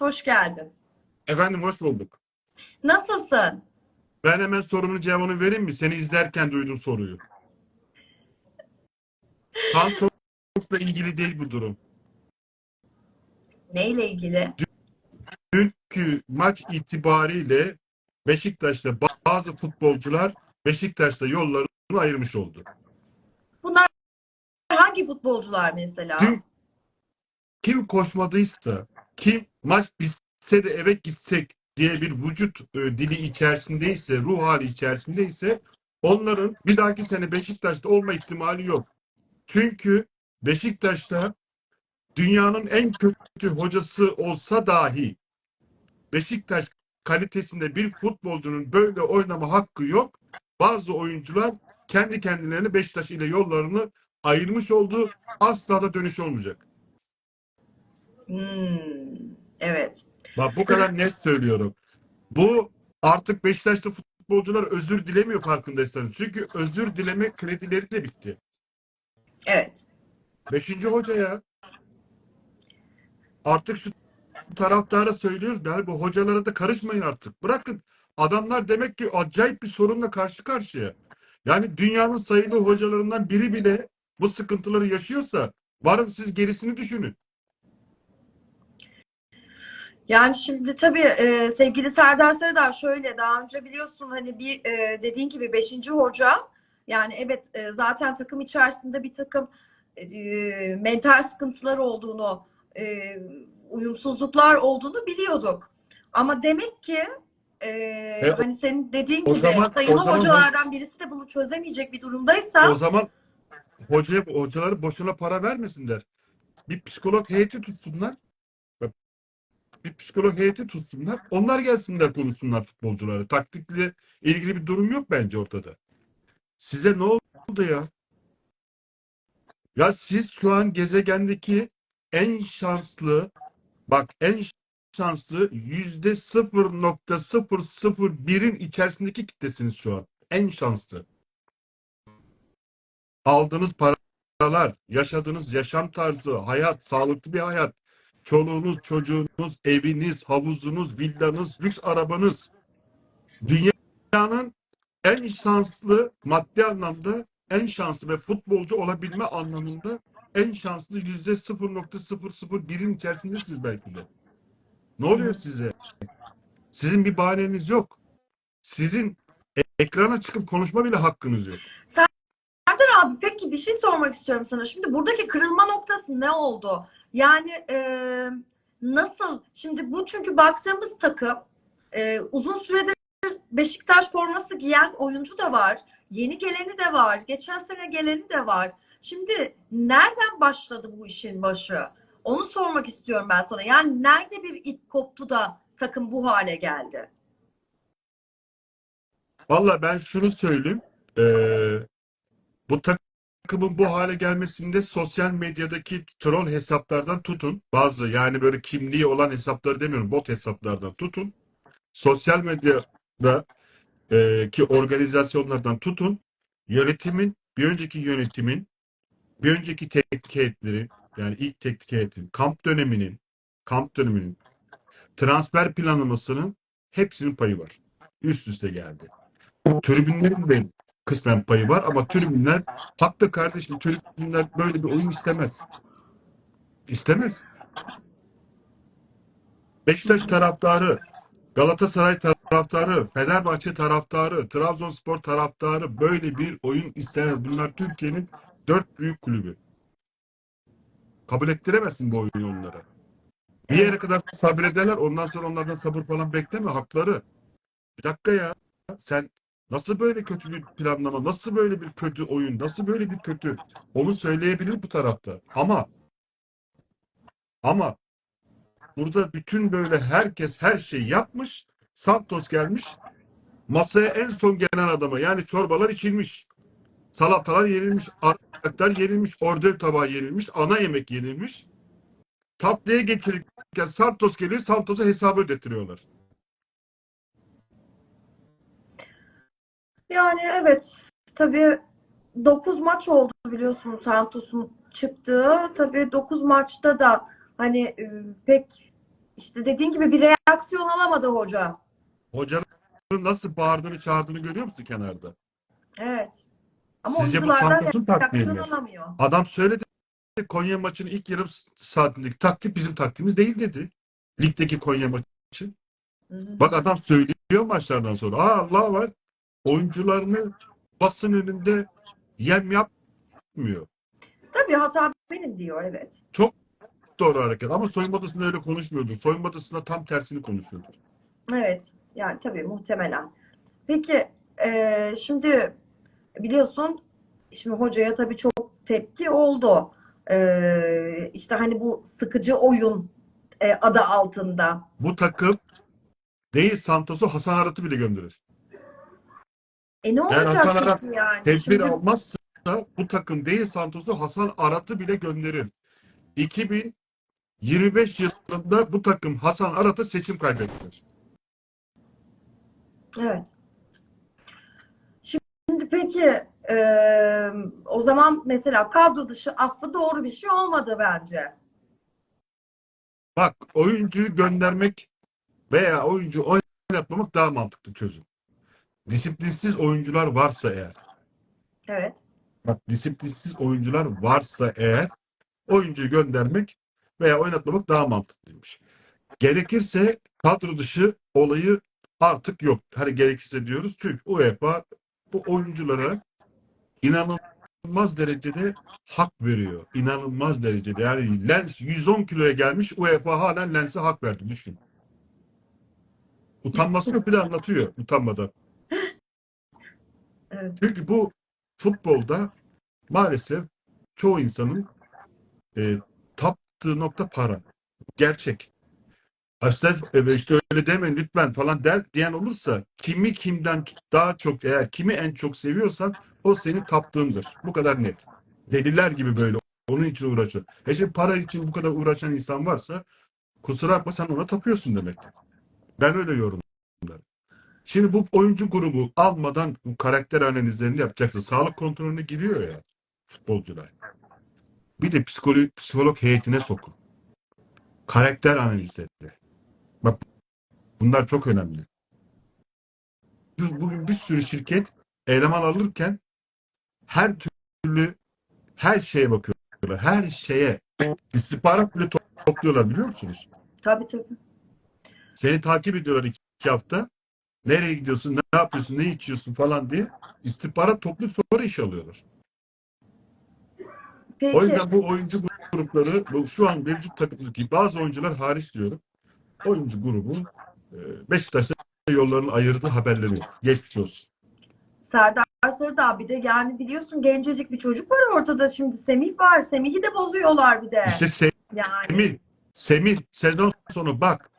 hoş geldin. Efendim hoş bulduk. Nasılsın? Ben hemen sorumun cevabını vereyim mi? Seni izlerken duydum soruyu. Santos'la ilgili değil bu durum. Neyle ilgili? Dünkü maç itibariyle Beşiktaş'ta bazı futbolcular Beşiktaş'ta yollarını ayırmış oldu. Bunlar hangi futbolcular mesela? Dün kim koşmadıysa, kim maç bitse de eve gitsek diye bir vücut e, dili içerisindeyse, ruh hali içerisindeyse onların bir dahaki sene Beşiktaş'ta olma ihtimali yok. Çünkü Beşiktaş'ta dünyanın en kötü hocası olsa dahi Beşiktaş kalitesinde bir futbolcunun böyle oynama hakkı yok. Bazı oyuncular kendi kendilerine Beşiktaş ile yollarını ayırmış oldu. Asla da dönüş olmayacak. Hmm, evet. Bak bu kadar net söylüyorum. Bu artık Beşiktaş'ta futbolcular özür dilemiyor farkındaysanız. Çünkü özür dileme kredileri de bitti. Evet. Beşinci hoca ya. Artık şu taraftara söylüyoruz. Yani bu hocalara da karışmayın artık. Bırakın. Adamlar demek ki acayip bir sorunla karşı karşıya. Yani dünyanın sayılı hocalarından biri bile bu sıkıntıları yaşıyorsa varın siz gerisini düşünün. Yani şimdi tabii e, sevgili Serdar Sarıdağ şöyle daha önce biliyorsun hani bir e, dediğin gibi 5. hoca yani evet e, zaten takım içerisinde bir takım e, mental sıkıntılar olduğunu e, uyumsuzluklar olduğunu biliyorduk. Ama demek ki e, o- hani senin dediğin o gibi zaman- sayılı zaman- hocalardan birisi de bunu çözemeyecek bir durumdaysa O zaman hocaya, hocaları boşuna para vermesinler. Bir psikolog heyeti tutsunlar. Bir psikolog heyeti tutsunlar. Onlar gelsinler konuşsunlar futbolcuları. Taktikle ilgili bir durum yok bence ortada. Size ne oldu ya? Ya siz şu an gezegendeki en şanslı bak en şanslı yüzde 0.001'in içerisindeki kitlesiniz şu an. En şanslı aldığınız paralar, yaşadığınız yaşam tarzı, hayat, sağlıklı bir hayat, çoluğunuz, çocuğunuz, eviniz, havuzunuz, villanız, lüks arabanız, dünyanın en şanslı maddi anlamda en şanslı ve futbolcu olabilme anlamında en şanslı yüzde 0.001'in içerisindesiniz belki de. Ne oluyor size? Sizin bir bahaneniz yok. Sizin ekrana çıkıp konuşma bile hakkınız yok. Serdar abi peki bir şey sormak istiyorum sana. Şimdi buradaki kırılma noktası ne oldu? Yani e, nasıl? Şimdi bu çünkü baktığımız takım e, uzun süredir Beşiktaş forması giyen oyuncu da var. Yeni geleni de var. Geçen sene geleni de var. Şimdi nereden başladı bu işin başı? Onu sormak istiyorum ben sana. Yani nerede bir ip koptu da takım bu hale geldi? Valla ben şunu söyleyeyim. Ee, bu takımın bu hale gelmesinde sosyal medyadaki troll hesaplardan tutun. Bazı yani böyle kimliği olan hesapları demiyorum. Bot hesaplardan tutun. Sosyal medyada e, ki organizasyonlardan tutun. Yönetimin, bir önceki yönetimin, bir önceki teknik heyetleri yani ilk teknik heyetin, kamp döneminin, kamp döneminin transfer planlamasının hepsinin payı var. Üst üste geldi. Tribünlerin de kısmen payı var ama tribünler haklı kardeşim tribünler böyle bir oyun istemez. İstemez. Beşiktaş taraftarı, Galatasaray taraftarı, Fenerbahçe taraftarı, Trabzonspor taraftarı böyle bir oyun istemez. Bunlar Türkiye'nin dört büyük kulübü. Kabul ettiremezsin bu oyunu onlara. Bir yere kadar sabrederler ondan sonra onlardan sabır falan bekleme hakları. Bir dakika ya sen Nasıl böyle kötü bir planlama, nasıl böyle bir kötü oyun, nasıl böyle bir kötü onu söyleyebilir bu tarafta. Ama ama burada bütün böyle herkes her şeyi yapmış. Santos gelmiş. Masaya en son gelen adama yani çorbalar içilmiş. Salatalar yenilmiş, artaklar yenilmiş, ordör tabağı yenilmiş, ana yemek yenilmiş. Tatlıya getirirken Santos geliyor, Santos'a hesabı ödettiriyorlar. Yani evet tabii 9 maç oldu biliyorsunuz Santos'un çıktığı. Tabii 9 maçta da hani e, pek işte dediğin gibi bir reaksiyon alamadı hoca. Hocanın nasıl bağırdığını çağırdığını görüyor musun kenarda? Evet. Ama Sizce bu Santos'un taktiği mi? Adam söyledi. Konya maçının ilk yarım saatlik taktik bizim taktiğimiz değil dedi. Ligdeki Konya maçı. Hı hı. Bak adam söylüyor maçlardan sonra. Aa Allah var. Oyuncularını basın önünde yem yapmıyor. Tabii hata benim diyor evet. Doğru hareket. Ama soyunma odasında öyle konuşmuyordu. Soyunma odasında tam tersini konuşuyordu. Evet. Yani tabii muhtemelen. Peki e, şimdi biliyorsun şimdi hocaya tabii çok tepki oldu. E, işte hani bu sıkıcı oyun e, adı altında. Bu takım değil Santos'u Hasan Arat'ı bile gönderir. E ne olacak Hasan Arat yani? Tedbir Şimdi almazsa bu takım değil Santos'u Hasan Arat'ı bile gönderir. 2025 yılında bu takım Hasan Arat'ı seçim kaybettiler. evet. Şimdi peki e, o zaman mesela kadro dışı affı doğru bir şey olmadı bence. Bak oyuncuyu göndermek veya oyuncu oynatmamak daha mantıklı çözüm. Disiplinsiz oyuncular varsa eğer Evet. Bak disiplinsiz oyuncular varsa eğer oyuncuyu göndermek veya oynatmamak daha mantıklıymış. Gerekirse kadro dışı olayı artık yok. Hani gerekirse diyoruz çünkü UEFA bu oyunculara inanılmaz derecede hak veriyor. İnanılmaz derecede. Yani Lens 110 kiloya gelmiş UEFA halen Lens'e hak verdi. Düşün. Utanmasını bile anlatıyor utanmadan. Evet. Çünkü bu futbolda maalesef çoğu insanın e, taptığı nokta para. Gerçek. Aslında e, işte öyle demeyin lütfen falan der diyen olursa kimi kimden daha çok eğer kimi en çok seviyorsan o senin taptığındır. Bu kadar net. Deliler gibi böyle onun için uğraşıyor. E şimdi para için bu kadar uğraşan insan varsa kusura bakma sen ona tapıyorsun demek. Ben öyle yorumlarım. Şimdi bu oyuncu grubu almadan bu karakter analizlerini yapacaksın. Sağlık kontrolüne giriyor ya futbolcular. Bir de psikolog, psikolog heyetine sokun. Karakter analizleri. Bak bunlar çok önemli. Biz bugün bir sürü şirket eleman alırken her türlü her şeye bakıyorlar. Her şeye istihbarat bile to- topluyorlar biliyor musunuz? Tabii tabii. Seni takip ediyorlar iki hafta. Nereye gidiyorsun, ne yapıyorsun, ne içiyorsun falan diye istihbarat toplayıp sonra iş alıyorlar. O Peki. yüzden bu oyuncu grupları, bu şu an mevcut takımdaki bazı oyuncular hariç diyorum. Oyuncu grubu e, Beşiktaş'ta yollarını ayırdığı haberleri yok. Geçmiş olsun. Serdar Sarıdağ bir de yani biliyorsun gencecik bir çocuk var ortada şimdi Semih var. Semih'i de bozuyorlar bir de. İşte Yani Semih, Semih sezon sonu bak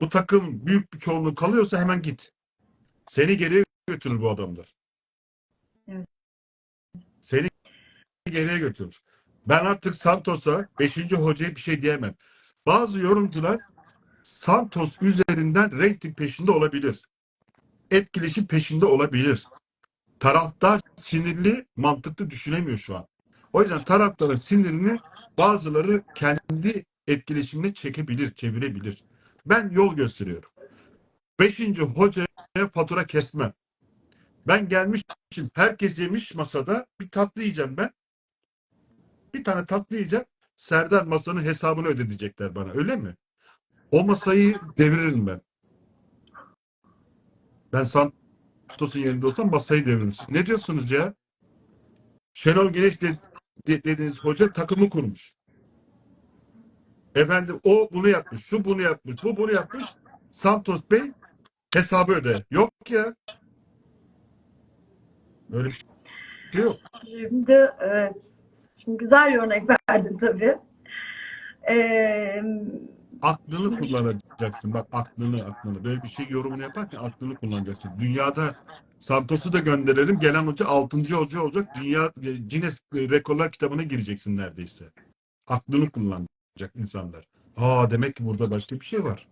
bu takım büyük bir çoğunluğu kalıyorsa hemen git. Seni geriye götürür bu adamlar. Evet. Seni geriye götürür. Ben artık Santos'a 5. hocaya bir şey diyemem. Bazı yorumcular Santos üzerinden reyting peşinde olabilir. Etkileşim peşinde olabilir. Taraftar sinirli, mantıklı düşünemiyor şu an. O yüzden taraftarın sinirini bazıları kendi etkileşimine çekebilir, çevirebilir. Ben yol gösteriyorum. Beşinci hocaya fatura kesmem. Ben gelmişim, herkes yemiş masada bir tatlı yiyeceğim ben. Bir tane tatlı yiyeceğim. Serdar masanın hesabını ödetecekler bana öyle mi? O masayı deviririm ben. Ben Santos'un yerinde olsam masayı deviririm. Siz ne diyorsunuz ya? Şenol Güneş de, de- dediğiniz hoca takımı kurmuş. Efendim o bunu yapmış, şu bunu yapmış, bu bunu yapmış. Santos Bey hesabı öde. Yok ya. Böyle bir şey yok. şimdi evet. Şimdi güzel bir örnek verdin tabii. Ee, Aklını Şimdi- kullanacaksın. Bak aklını aklını. Böyle bir şey yorumunu yaparken aklını kullanacaksın. Dünyada Santos'u da gönderelim. Gelen hoca 6. hoca olacak. Dünya e, Guinness Rekorlar kitabına gireceksin neredeyse. Aklını kullanacak insanlar. Aa demek ki burada başka bir şey var.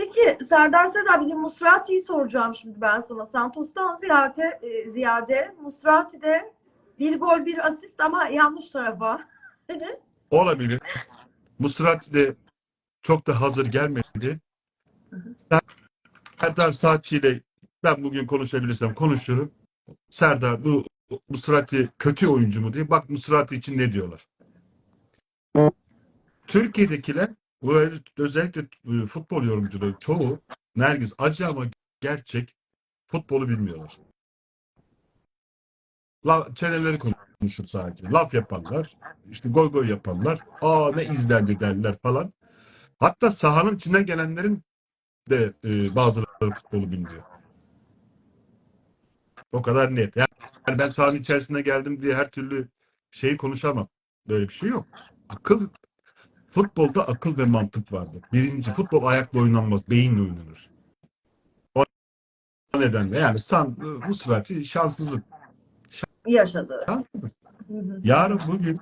Peki Serdar Sarıdağ bizim Musrati'yi soracağım şimdi ben sana. Santos'tan ziyade, e, ziyade Musrati'de bir gol bir asist ama yanlış tarafa. Olabilir. Musrati de çok da hazır gelmedi. Hı hı. Serdar Saatçi ile ben bugün konuşabilirsem konuşurum. Serdar bu Musrati kötü oyuncu mu diye. Bak Musrati için ne diyorlar. Türkiye'dekiler bu özellikle e, futbol yorumcuları çoğu Nergiz acı ama gerçek futbolu bilmiyorlar. La, çeneleri konuşur sadece. Laf yaparlar. işte goy goy yaparlar. Aa ne izlendi derler falan. Hatta sahanın içine gelenlerin de e, bazıları futbolu bilmiyor. O kadar net. Yani ben sahanın içerisine geldim diye her türlü şeyi konuşamam. Böyle bir şey yok. Akıl futbolda akıl ve mantık vardır. Birinci futbol ayakla oynanmaz, beyinle oynanır. O nedenle yani san, bu sırati şanssızlık. Yaşadı. Yarın bugün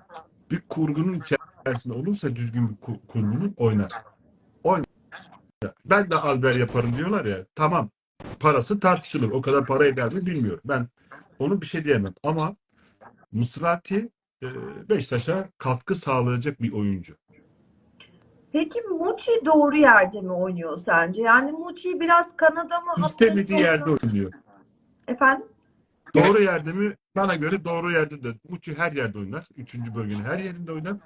bir kurgunun içerisinde olursa düzgün bir ku- kurgunun oynar. Oynar. Ben de alber yaparım diyorlar ya. Tamam. Parası tartışılır. O kadar para eder mi bilmiyorum. Ben onu bir şey diyemem. Ama Musrati e, Beşiktaş'a katkı sağlayacak bir oyuncu. Peki Muçi doğru yerde mi oynuyor sence? Yani Muçi biraz Kanada mı? İstemediği yerde oynuyor? oynuyor. Efendim? Doğru yerde mi? Bana göre doğru yerde de. Muçi her yerde oynar. Üçüncü bölgenin her yerinde oynar.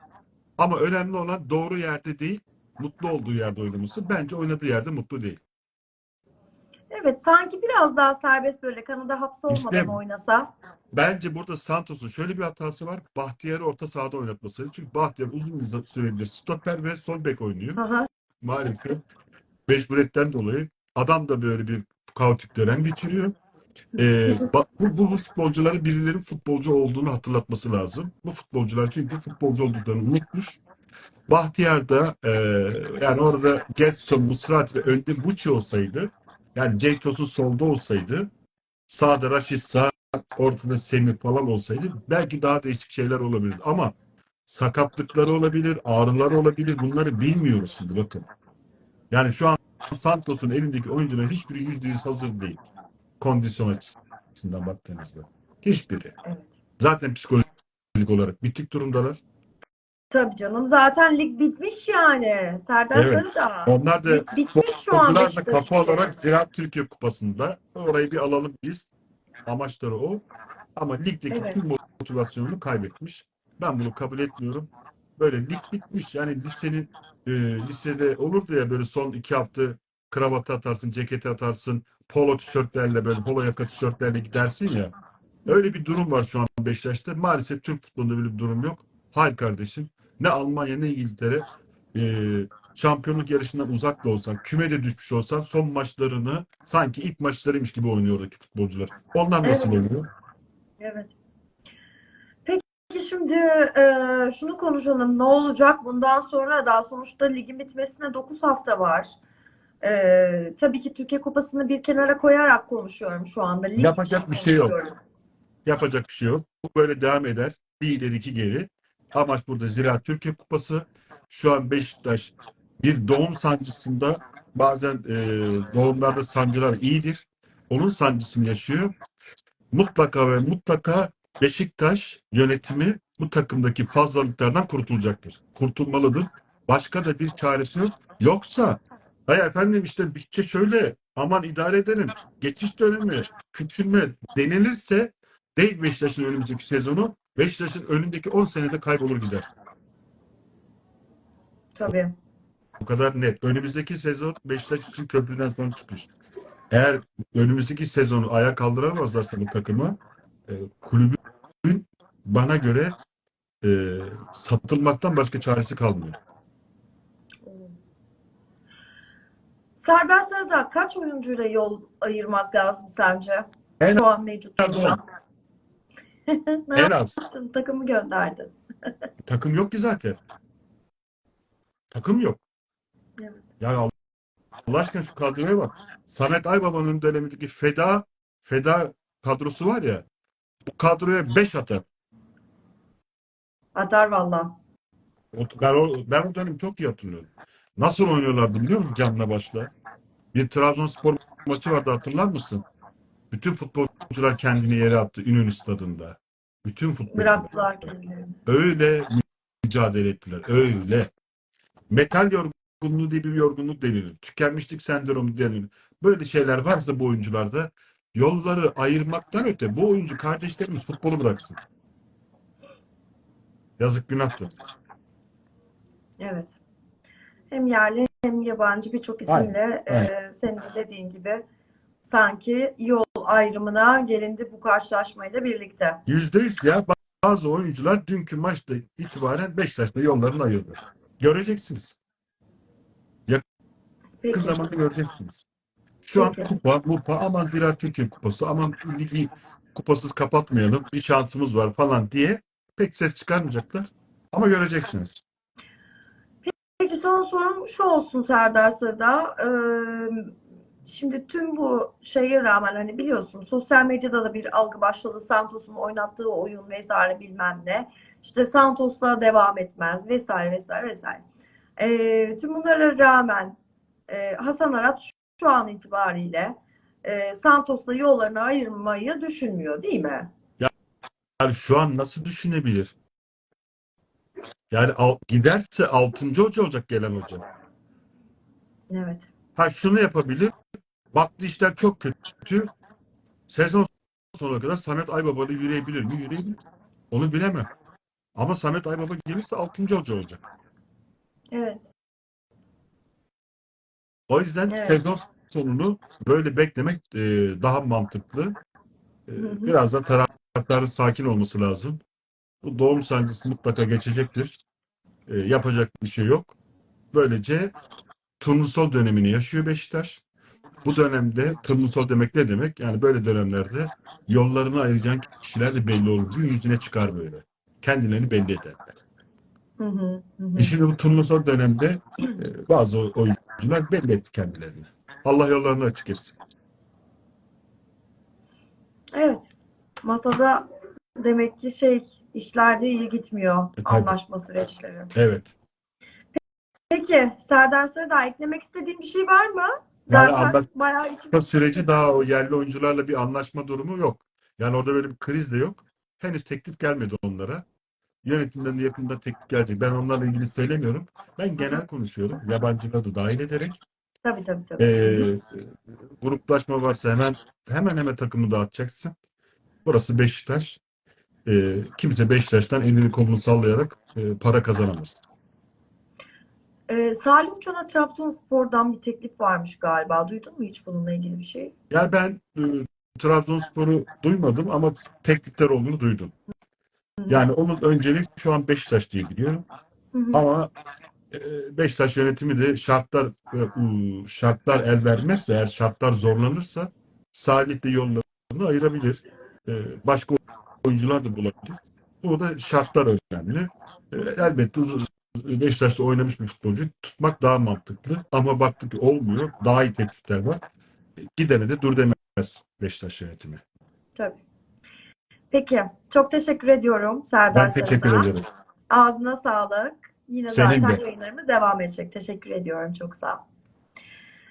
Ama önemli olan doğru yerde değil, mutlu olduğu yerde oynaması. Bence oynadığı yerde mutlu değil. Evet sanki biraz daha serbest böyle Kanada hapse olmadan İşte- oynasa. Bence burada Santos'un şöyle bir hatası var. Bahtiyar'ı orta sahada oynatması. Çünkü Bahtiyar uzun bir süredir stoper ve sol bek oynuyor. Hı hı. Maalesef mecburiyetten dolayı adam da böyle bir kaotik dönem geçiriyor. Ee, ba- bu, bu, bu futbolcuları birilerinin futbolcu olduğunu hatırlatması lazım. Bu futbolcular çünkü futbolcu olduklarını unutmuş. Bahtiyar da e, yani orada Getson, Musrat ve önde Bucci olsaydı yani Cenk Tosun solda olsaydı sağda Raşit Sağ ortada Semih falan olsaydı belki daha değişik şeyler olabilir. Ama sakatlıkları olabilir, ağrılar olabilir. Bunları bilmiyoruz şimdi bakın. Yani şu an Santos'un elindeki oyuncuların hiçbiri yüzde yüz hazır değil. Kondisyon açısından baktığınızda. Hiçbiri. Zaten psikolojik olarak bitik durumdalar. Tabii canım zaten lig bitmiş yani. Serdar Evet. Sarıdağ. Onlar da bitmiş şu an da için. olarak Ziraat Türkiye Kupası'nda orayı bir alalım biz. Amaçları o. Ama ligdeki Evet. tüm motivasyonunu kaybetmiş. Ben bunu kabul etmiyorum. Böyle lig bitmiş. Yani lisenin e, lisede olurdu ya böyle son iki hafta kravatı atarsın, ceketi atarsın, polo tişörtlerle böyle polo yaka tişörtlerle gidersin ya. Öyle bir durum var şu an Beşiktaş'ta. Maalesef Türk futbolunda böyle bir durum yok. Hayır kardeşim. Ne Almanya ne İngiltere e, şampiyonluk yarışından uzak da olsan, kümede düşmüş olsan son maçlarını sanki ilk maçlarıymış gibi oynuyor oradaki futbolcular. Onlar nasıl Evet. oluyor? Evet. Peki şimdi e, şunu konuşalım. Ne olacak bundan sonra? Daha sonuçta ligin bitmesine 9 hafta var. E, tabii ki Türkiye Kupası'nı bir kenara koyarak konuşuyorum şu anda. Lig Yapacak bir şey yok. Yapacak bir şey yok. Bu böyle devam eder. Bir ileri iki geri. Amaç burada Ziraat Türkiye Kupası. Şu an Beşiktaş bir doğum sancısında bazen e, doğumlarda sancılar iyidir. Onun sancısını yaşıyor. Mutlaka ve mutlaka Beşiktaş yönetimi bu takımdaki fazlalıklardan kurtulacaktır. Kurtulmalıdır. Başka da bir çaresi yok. Yoksa hay efendim işte bütçe şöyle aman idare edelim. Geçiş dönemi, küçülme denilirse değil Beşiktaş'ın önümüzdeki sezonu Beşiktaş'ın önündeki 10 senede kaybolur gider. Tabii. Bu kadar net. Önümüzdeki sezon Beşiktaş için köprüden son çıkış. Eğer önümüzdeki sezonu ayağa kaldıramazlarsa bu takımı e, kulübün bana göre e, satılmaktan başka çaresi kalmıyor. Serdar Sarıdağ kaç oyuncuyla yol ayırmak lazım sence? En Şu an mevcut. Ne En az. yaptın? Takımı gönderdin. Takım yok ki zaten. Takım yok. Evet. Ya Allah, Allah aşkına şu kadroya bak. Samet Aybaba'nın dönemindeki feda feda kadrosu var ya bu kadroya 5 atar. Atar valla. Ben o, ben o dönemi çok iyi hatırlıyorum. Nasıl oynuyorlardı biliyor musun canla başla? Bir Trabzonspor maçı vardı hatırlar mısın? Bütün futbolcular kendini yere attı İnönü stadında. Bütün futbolcular. Bıraktılar kendilerini. Öyle mücadele ettiler. Öyle. Metal yorgunluğu diye bir yorgunluk denilir. Tükenmişlik sendromu denilir. Böyle şeyler varsa bu oyuncularda yolları ayırmaktan öte bu oyuncu kardeşlerimiz futbolu bıraksın. Yazık günahtır. Evet. Hem yerli hem yabancı birçok isimle e, senin de dediğin gibi sanki yol ayrımına gelindi bu karşılaşmayla birlikte. Yüzde yüz ya bazı oyuncular dünkü maçta itibaren Beşiktaş'ta yollarını ayırdı. Göreceksiniz. Peki. Kız zamanda göreceksiniz. Şu an Peki. kupa, mupa, aman Ziraat Türkiye kupası, aman ligi kupasız kapatmayalım, bir şansımız var falan diye pek ses çıkarmayacaklar. Ama göreceksiniz. Peki son sorum şu olsun Serdar Sırda. Ee, şimdi tüm bu şeye rağmen hani biliyorsun sosyal medyada da bir algı başladı. Santos'un oynattığı oyun vesaire bilmem ne. İşte Santos'la devam etmez vesaire vesaire vesaire. Ee, tüm bunlara rağmen e, Hasan Arat şu, şu an itibariyle e, Santos'la yollarını ayırmayı düşünmüyor değil mi? Yani şu an nasıl düşünebilir? Yani al- giderse 6. hoca olacak gelen hoca. Evet. Ha şunu yapabilir. Baktı işler çok kötü. Sezon sonuna kadar Samet Aybaba'lı yürüyebilir mi? Yürüyebilir. Onu bilemem. Ama Samet Aybaba gelirse 6. hoca olacak. Evet. O yüzden Evet. sezon sonunu böyle beklemek e, daha mantıklı. E, Hı hı. biraz da taraftarın sakin olması lazım. Bu doğum sancısı mutlaka geçecektir. E, yapacak bir şey yok. Böylece turnusol dönemini yaşıyor Beşiktaş. Bu dönemde turnusol demek ne demek? Yani böyle dönemlerde yollarını ayıracağın kişiler de belli olur. Gün yüzüne çıkar böyle. Kendilerini belli ederler. Hı hı, hı. E şimdi bu turnusol dönemde e, bazı oyuncular belli etti kendilerini. Allah yollarını açık etsin. Evet. Masada demek ki şey işlerde iyi gitmiyor E, anlaşma süreçleri. Evet. Peki Serdar Sarıdağ eklemek istediğin bir şey var mı? Yani Zaten anlaş- bayağı içim süreci daha o yerli oyuncularla bir anlaşma durumu yok. Yani orada böyle bir kriz de yok. Henüz teklif gelmedi onlara. Yönetimden de yakında teklif gelecek. Ben onlarla ilgili söylemiyorum. Ben genel konuşuyorum. Yabancıları da dahil ederek. tabii tabii tabii. Ee, gruplaşma varsa hemen hemen hemen takımı dağıtacaksın. Burası Beşiktaş. Ee, kimse Beşiktaş'tan elini kolunu sallayarak e, para kazanamaz. Ee, Salih Uçan'a Trabzonspor'dan bir teklif varmış galiba. Duydun mu hiç bununla ilgili bir şey? Yani ben e, Trabzonspor'u duymadım ama teklifler olduğunu duydum. Yani onun önceliği şu an Beşiktaş diye biliyorum. Hı hı. Ama e, Beşiktaş yönetimi de şartlar e, şartlar el vermezse eğer şartlar zorlanırsa Salih de yollarını ayırabilir. E, Başka oyuncular da bulabilir. Bu da şartlar önemli. E, Elbette uzun- Beşiktaş'ta oynamış bir futbolcu tutmak daha mantıklı. Ama baktık ki olmuyor. Daha iyi teklifler var. Gidene de dur demez Beşiktaş yönetimi. Tabii. Peki. Çok teşekkür ediyorum Serdar Ben teşekkür Sarıdağ. ederim. Ağzına sağlık. Yine Senin zaten de. yayınlarımız devam edecek. Teşekkür ediyorum. Çok sağ ol.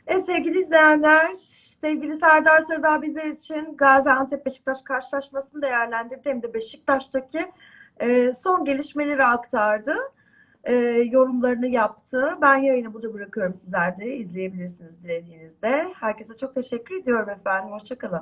Evet sevgili izleyenler, sevgili Serdar Sarıdağ bizler için Gaziantep Beşiktaş karşılaşmasını değerlendirdi. Hem de Beşiktaş'taki e, son gelişmeleri aktardı. E, yorumlarını yaptı. Ben yayını burada bırakıyorum. Sizler de izleyebilirsiniz dilediğinizde. Herkese çok teşekkür ediyorum efendim. Hoşçakalın.